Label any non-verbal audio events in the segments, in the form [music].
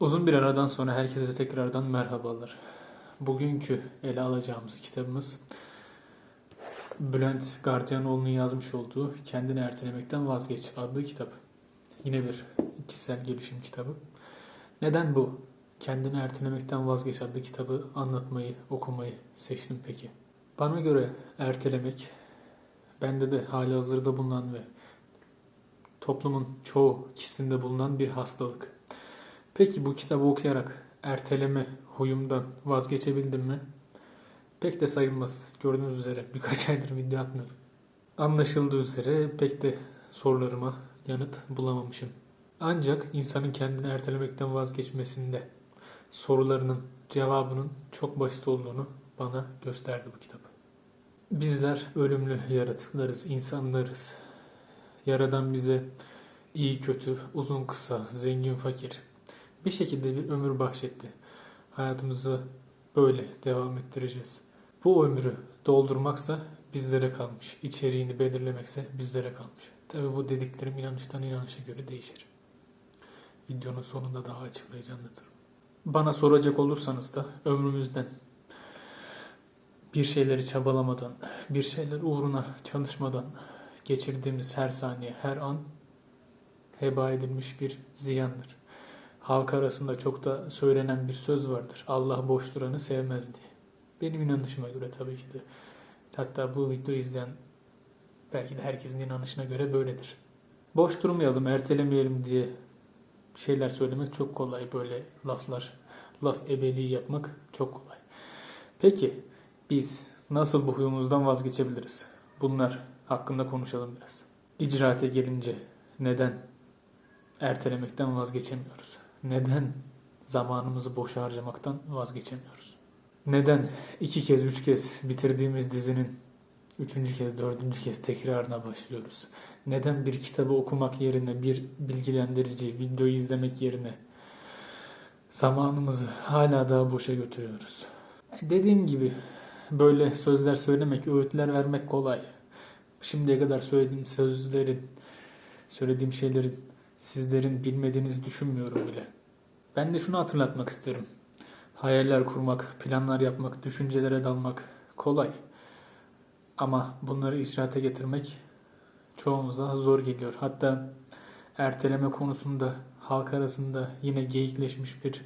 Uzun bir aradan sonra herkese tekrardan merhabalar. Bugünkü ele alacağımız kitabımız Bülent Gardiyanoğlu'nun yazmış olduğu Kendini Ertelemekten Vazgeç adlı kitap. Yine bir kişisel gelişim kitabı. Neden bu Kendini Ertelemekten Vazgeç adlı kitabı anlatmayı, okumayı seçtim peki? Bana göre ertelemek, bende de hali hazırda bulunan ve toplumun çoğu kişisinde bulunan bir hastalık. Peki bu kitabı okuyarak erteleme huyumdan vazgeçebildim mi? Pek de sayılmaz. Gördüğünüz üzere birkaç aydır video atmıyorum. Anlaşıldığı üzere pek de sorularıma yanıt bulamamışım. Ancak insanın kendini ertelemekten vazgeçmesinde sorularının cevabının çok basit olduğunu bana gösterdi bu kitap. Bizler ölümlü yaratıklarız, insanlarız. Yaradan bize iyi kötü, uzun kısa, zengin fakir bir şekilde bir ömür bahşetti. Hayatımızı böyle devam ettireceğiz. Bu ömrü doldurmaksa bizlere kalmış. İçeriğini belirlemekse bizlere kalmış. Tabi bu dediklerim inanıştan inanışa göre değişir. Videonun sonunda daha açıklayıcı anlatırım. Bana soracak olursanız da ömrümüzden bir şeyleri çabalamadan, bir şeyler uğruna çalışmadan geçirdiğimiz her saniye, her an heba edilmiş bir ziyandır. Halk arasında çok da söylenen bir söz vardır. Allah boş duranı sevmez diye. Benim inanışıma göre tabii ki de. Hatta bu videoyu izleyen belki de herkesin inanışına göre böyledir. Boş durmayalım, ertelemeyelim diye şeyler söylemek çok kolay. Böyle laflar, laf ebeliği yapmak çok kolay. Peki biz nasıl bu huyumuzdan vazgeçebiliriz? Bunlar hakkında konuşalım biraz. İcraate gelince neden ertelemekten vazgeçemiyoruz? Neden zamanımızı boş harcamaktan vazgeçemiyoruz? Neden iki kez, üç kez bitirdiğimiz dizinin üçüncü kez, dördüncü kez tekrarına başlıyoruz? Neden bir kitabı okumak yerine, bir bilgilendirici videoyu izlemek yerine zamanımızı hala daha boşa götürüyoruz? Dediğim gibi böyle sözler söylemek, öğütler vermek kolay. Şimdiye kadar söylediğim sözlerin, söylediğim şeylerin sizlerin bilmediğinizi düşünmüyorum bile. Ben de şunu hatırlatmak isterim. Hayaller kurmak, planlar yapmak, düşüncelere dalmak kolay. Ama bunları icraate getirmek çoğumuza zor geliyor. Hatta erteleme konusunda halk arasında yine geyikleşmiş bir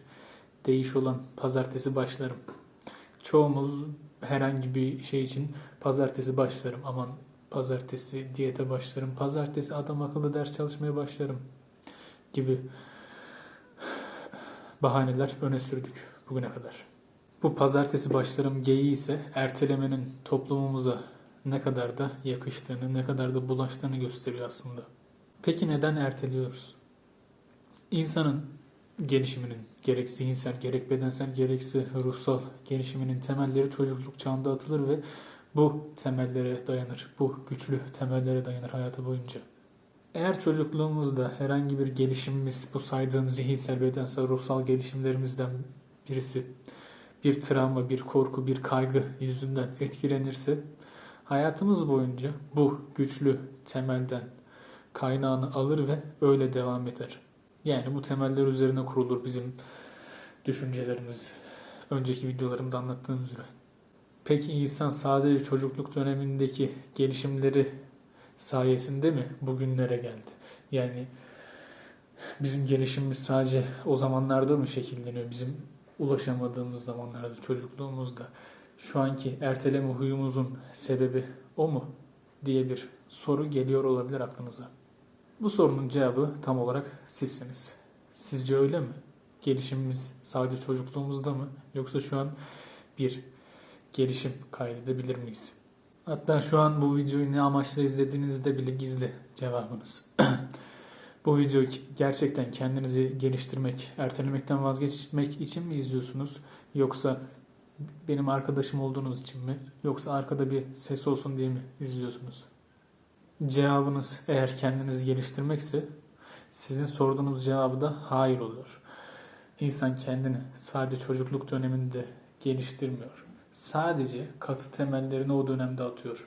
deyiş olan pazartesi başlarım. Çoğumuz herhangi bir şey için pazartesi başlarım. Aman pazartesi diyete başlarım. Pazartesi adam akıllı ders çalışmaya başlarım gibi bahaneler öne sürdük bugüne kadar. Bu pazartesi başlarım geyiği ise ertelemenin toplumumuza ne kadar da yakıştığını, ne kadar da bulaştığını gösteriyor aslında. Peki neden erteliyoruz? İnsanın gelişiminin gerek zihinsel, gerek bedensel, gerekse ruhsal gelişiminin temelleri çocukluk çağında atılır ve bu temellere dayanır. Bu güçlü temellere dayanır hayatı boyunca. Eğer çocukluğumuzda herhangi bir gelişimimiz, bu saydığım zihinsel, bedensel, ruhsal gelişimlerimizden birisi bir travma, bir korku, bir kaygı yüzünden etkilenirse hayatımız boyunca bu güçlü temelden kaynağını alır ve öyle devam eder. Yani bu temeller üzerine kurulur bizim düşüncelerimiz. Önceki videolarımda anlattığım üzere. Peki insan sadece çocukluk dönemindeki gelişimleri sayesinde mi bugünlere geldi? Yani bizim gelişimimiz sadece o zamanlarda mı şekilleniyor? Bizim ulaşamadığımız zamanlarda, çocukluğumuzda. Şu anki erteleme huyumuzun sebebi o mu? diye bir soru geliyor olabilir aklınıza. Bu sorunun cevabı tam olarak sizsiniz. Sizce öyle mi? Gelişimimiz sadece çocukluğumuzda mı? Yoksa şu an bir gelişim kaydedebilir miyiz? Hatta şu an bu videoyu ne amaçla izlediğinizde bile gizli cevabınız. [clears throat] bu videoyu gerçekten kendinizi geliştirmek, ertelemekten vazgeçmek için mi izliyorsunuz? Yoksa benim arkadaşım olduğunuz için mi? Yoksa arkada bir ses olsun diye mi izliyorsunuz? Cevabınız eğer kendinizi geliştirmekse sizin sorduğunuz cevabı da hayır oluyor. İnsan kendini sadece çocukluk döneminde geliştirmiyor sadece katı temellerini o dönemde atıyor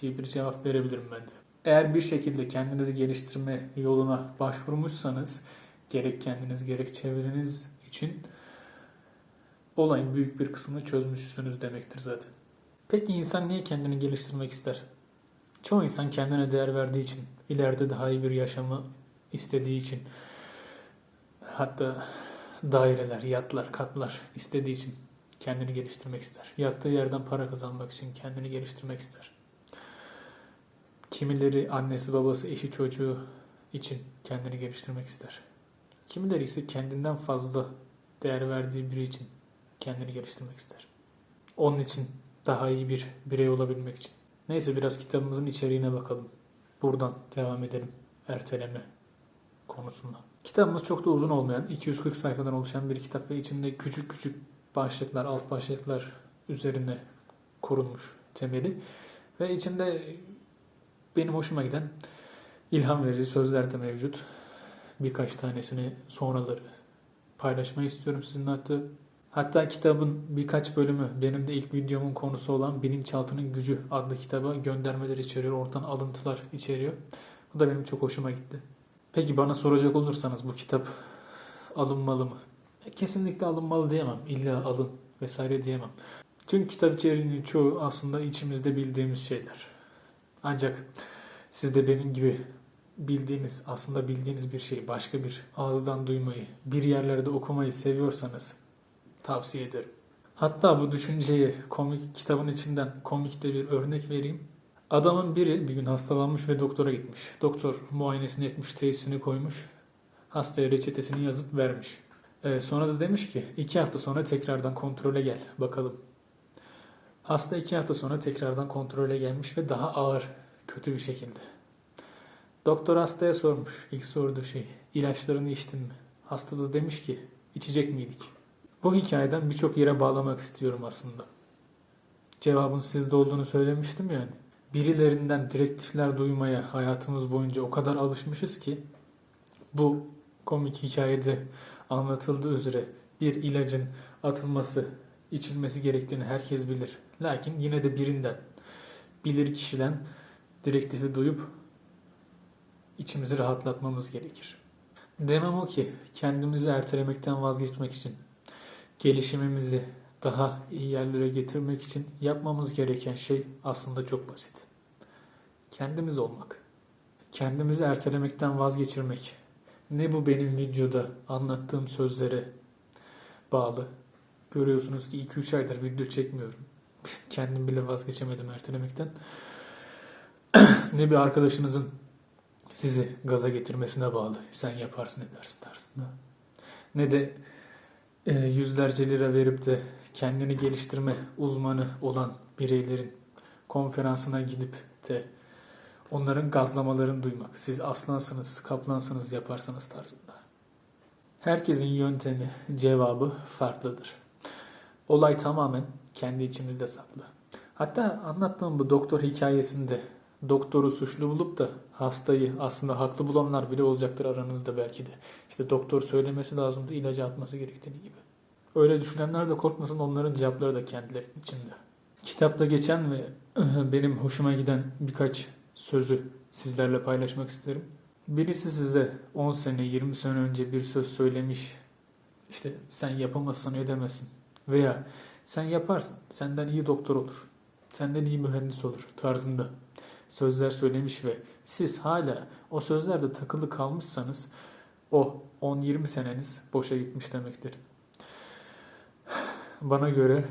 diye bir cevap verebilirim ben de. Eğer bir şekilde kendinizi geliştirme yoluna başvurmuşsanız gerek kendiniz gerek çevreniz için olayın büyük bir kısmını çözmüşsünüz demektir zaten. Peki insan niye kendini geliştirmek ister? Çoğu insan kendine değer verdiği için, ileride daha iyi bir yaşamı istediği için, hatta daireler, yatlar, katlar istediği için kendini geliştirmek ister. Yattığı yerden para kazanmak için kendini geliştirmek ister. Kimileri annesi, babası, eşi, çocuğu için kendini geliştirmek ister. Kimileri ise kendinden fazla değer verdiği biri için kendini geliştirmek ister. Onun için daha iyi bir birey olabilmek için. Neyse biraz kitabımızın içeriğine bakalım. Buradan devam edelim erteleme konusunda. Kitabımız çok da uzun olmayan 240 sayfadan oluşan bir kitap ve içinde küçük küçük başlıklar, alt başlıklar üzerine kurulmuş temeli. Ve içinde benim hoşuma giden ilham verici sözler de mevcut. Birkaç tanesini sonraları paylaşmayı istiyorum sizinle hatta. Hatta kitabın birkaç bölümü benim de ilk videomun konusu olan Bilinçaltının Gücü adlı kitaba göndermeler içeriyor. Oradan alıntılar içeriyor. Bu da benim çok hoşuma gitti. Peki bana soracak olursanız bu kitap alınmalı mı? Kesinlikle alınmalı diyemem. İlla alın vesaire diyemem. Çünkü kitap içeriğinin çoğu aslında içimizde bildiğimiz şeyler. Ancak siz de benim gibi bildiğiniz, aslında bildiğiniz bir şeyi başka bir ağızdan duymayı, bir yerlerde okumayı seviyorsanız tavsiye ederim. Hatta bu düşünceyi komik kitabın içinden komikte bir örnek vereyim. Adamın biri bir gün hastalanmış ve doktora gitmiş. Doktor muayenesini etmiş, teşhisini koymuş. Hastaya reçetesini yazıp vermiş. Ee, sonra da demiş ki iki hafta sonra tekrardan kontrole gel bakalım. Hasta iki hafta sonra tekrardan kontrole gelmiş ve daha ağır, kötü bir şekilde. Doktor hastaya sormuş. İlk sorduğu şey ilaçlarını içtin mi? Hasta da demiş ki içecek miydik? Bu hikayeden birçok yere bağlamak istiyorum aslında. Cevabın sizde olduğunu söylemiştim yani. Birilerinden direktifler duymaya hayatımız boyunca o kadar alışmışız ki bu komik hikayede anlatıldığı üzere bir ilacın atılması, içilmesi gerektiğini herkes bilir. Lakin yine de birinden, bilir kişiden direktifi duyup içimizi rahatlatmamız gerekir. Demem o ki kendimizi ertelemekten vazgeçmek için, gelişimimizi daha iyi yerlere getirmek için yapmamız gereken şey aslında çok basit. Kendimiz olmak. Kendimizi ertelemekten vazgeçirmek. Ne bu benim videoda anlattığım sözlere bağlı. Görüyorsunuz ki 2-3 aydır video çekmiyorum. Kendim bile vazgeçemedim ertelemekten. [clears throat] ne bir arkadaşınızın sizi gaza getirmesine bağlı. Sen yaparsın edersin tarzında. Ne de e, yüzlerce lira verip de kendini geliştirme uzmanı olan bireylerin konferansına gidip de onların gazlamalarını duymak. Siz aslansınız, kaplansınız yaparsanız tarzında. Herkesin yöntemi, cevabı farklıdır. Olay tamamen kendi içimizde saklı. Hatta anlattığım bu doktor hikayesinde doktoru suçlu bulup da hastayı aslında haklı bulanlar bile olacaktır aranızda belki de. İşte doktor söylemesi lazımdı ilacı atması gerektiğini gibi. Öyle düşünenler de korkmasın onların cevapları da kendilerinin içinde. Kitapta geçen ve [clears throat] benim hoşuma giden birkaç sözü sizlerle paylaşmak isterim. Birisi size 10 sene 20 sene önce bir söz söylemiş. İşte sen yapamazsın edemezsin. Veya sen yaparsın senden iyi doktor olur. Senden iyi mühendis olur tarzında sözler söylemiş ve siz hala o sözlerde takılı kalmışsanız o 10-20 seneniz boşa gitmiş demektir. Bana göre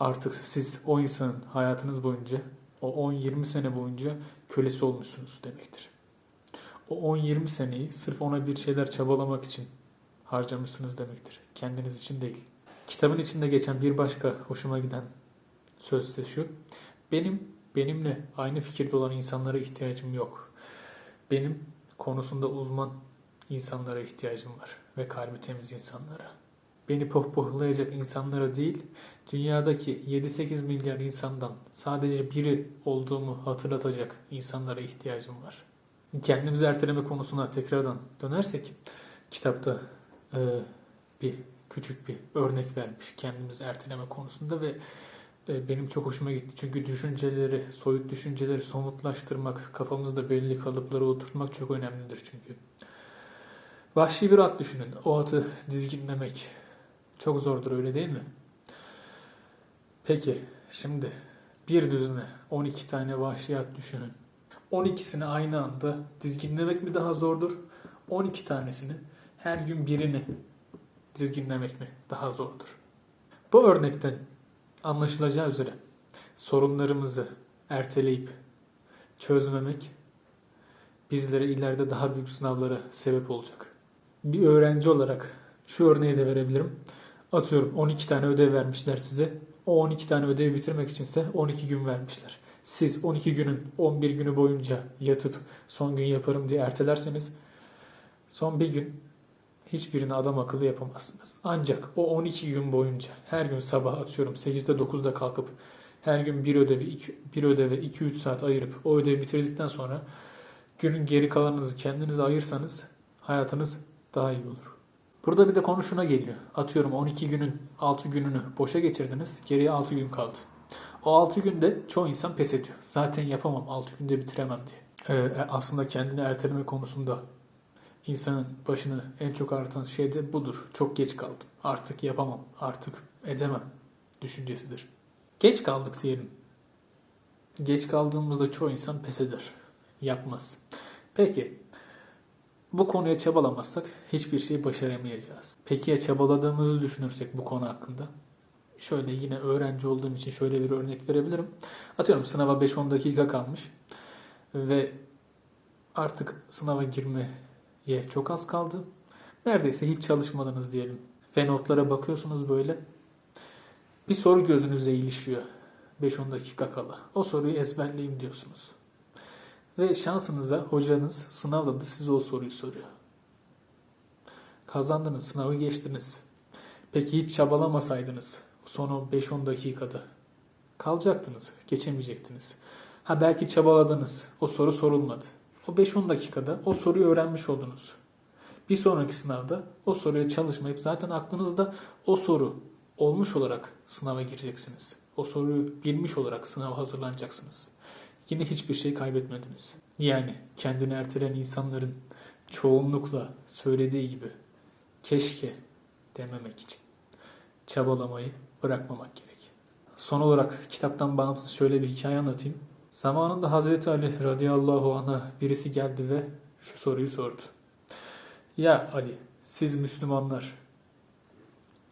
artık siz o insanın hayatınız boyunca o 10-20 sene boyunca kölesi olmuşsunuz demektir. O 10-20 seneyi sırf ona bir şeyler çabalamak için harcamışsınız demektir. Kendiniz için değil. Kitabın içinde geçen bir başka hoşuma giden söz ise şu. Benim benimle aynı fikirde olan insanlara ihtiyacım yok. Benim konusunda uzman insanlara ihtiyacım var ve kalbi temiz insanlara. Beni pohpohlayacak insanlara değil, dünyadaki 7-8 milyar insandan sadece biri olduğumu hatırlatacak insanlara ihtiyacım var. Kendimizi erteleme konusuna tekrardan dönersek, kitapta e, bir küçük bir örnek vermiş kendimizi erteleme konusunda ve e, benim çok hoşuma gitti. Çünkü düşünceleri, soyut düşünceleri somutlaştırmak, kafamızda belli kalıpları oturtmak çok önemlidir çünkü. Vahşi bir at düşünün. O atı dizginlemek çok zordur öyle değil mi? Peki şimdi bir düzine 12 tane vahşi at düşünün. 12'sini aynı anda dizginlemek mi daha zordur? 12 tanesini her gün birini dizginlemek mi daha zordur? Bu örnekten anlaşılacağı üzere sorunlarımızı erteleyip çözmemek bizlere ileride daha büyük sınavlara sebep olacak. Bir öğrenci olarak şu örneği de verebilirim. Atıyorum 12 tane ödev vermişler size. O 12 tane ödevi bitirmek içinse 12 gün vermişler. Siz 12 günün 11 günü boyunca yatıp son gün yaparım diye ertelerseniz son bir gün hiçbirini adam akıllı yapamazsınız. Ancak o 12 gün boyunca her gün sabah atıyorum 8'de 9'da kalkıp her gün bir ödevi iki, bir ödeve 2-3 saat ayırıp o ödevi bitirdikten sonra günün geri kalanınızı kendinize ayırsanız hayatınız daha iyi olur. Burada bir de konu şuna geliyor. Atıyorum 12 günün 6 gününü boşa geçirdiniz. Geriye 6 gün kaldı. O 6 günde çoğu insan pes ediyor. Zaten yapamam 6 günde bitiremem diye. Ee, aslında kendini erteleme konusunda insanın başını en çok ağrıtan şey de budur. Çok geç kaldım. Artık yapamam. Artık edemem düşüncesidir. Geç kaldık diyelim. Geç kaldığımızda çoğu insan pes eder. Yapmaz. Peki bu konuya çabalamazsak hiçbir şey başaramayacağız. Peki ya çabaladığımızı düşünürsek bu konu hakkında? Şöyle yine öğrenci olduğum için şöyle bir örnek verebilirim. Atıyorum sınava 5-10 dakika kalmış ve artık sınava girmeye çok az kaldı. Neredeyse hiç çalışmadınız diyelim. Ve notlara bakıyorsunuz böyle. Bir soru gözünüze ilişiyor. 5-10 dakika kala. O soruyu ezberleyeyim diyorsunuz. Ve şansınıza hocanız sınavda da size o soruyu soruyor. Kazandınız, sınavı geçtiniz. Peki hiç çabalamasaydınız son o 5-10 dakikada kalacaktınız, geçemeyecektiniz. Ha belki çabaladınız, o soru sorulmadı. O 5-10 dakikada o soruyu öğrenmiş oldunuz. Bir sonraki sınavda o soruya çalışmayıp zaten aklınızda o soru olmuş olarak sınava gireceksiniz. O soruyu bilmiş olarak sınava hazırlanacaksınız. Yine hiçbir şey kaybetmediniz. Yani kendini erteleyen insanların çoğunlukla söylediği gibi keşke dememek için çabalamayı bırakmamak gerek. Son olarak kitaptan bağımsız şöyle bir hikaye anlatayım. Zamanında Hazreti Ali radıyallahu anh'a birisi geldi ve şu soruyu sordu. Ya Ali, siz Müslümanlar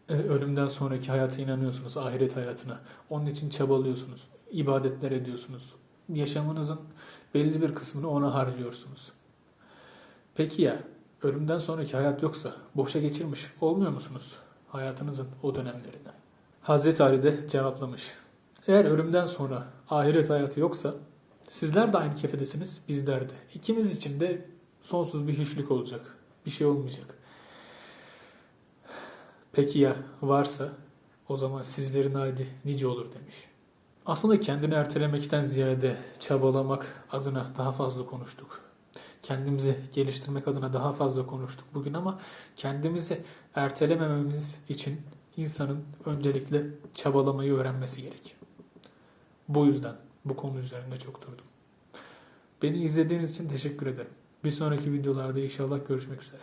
e, ölümden sonraki hayata inanıyorsunuz, ahiret hayatına. Onun için çabalıyorsunuz, ibadetler ediyorsunuz. Yaşamınızın belli bir kısmını ona harcıyorsunuz. Peki ya ölümden sonraki hayat yoksa boşa geçirmiş olmuyor musunuz hayatınızın o dönemlerini? Hazreti Ali de cevaplamış. Eğer ölümden sonra ahiret hayatı yoksa sizler de aynı kefedesiniz, bizler de. İkimiz için de sonsuz bir hiçlik olacak. Bir şey olmayacak. Peki ya varsa o zaman sizlerin hali nice olur demiş. Aslında kendini ertelemekten ziyade çabalamak adına daha fazla konuştuk. Kendimizi geliştirmek adına daha fazla konuştuk bugün ama kendimizi ertelemememiz için insanın öncelikle çabalamayı öğrenmesi gerek. Bu yüzden bu konu üzerinde çok durdum. Beni izlediğiniz için teşekkür ederim. Bir sonraki videolarda inşallah görüşmek üzere.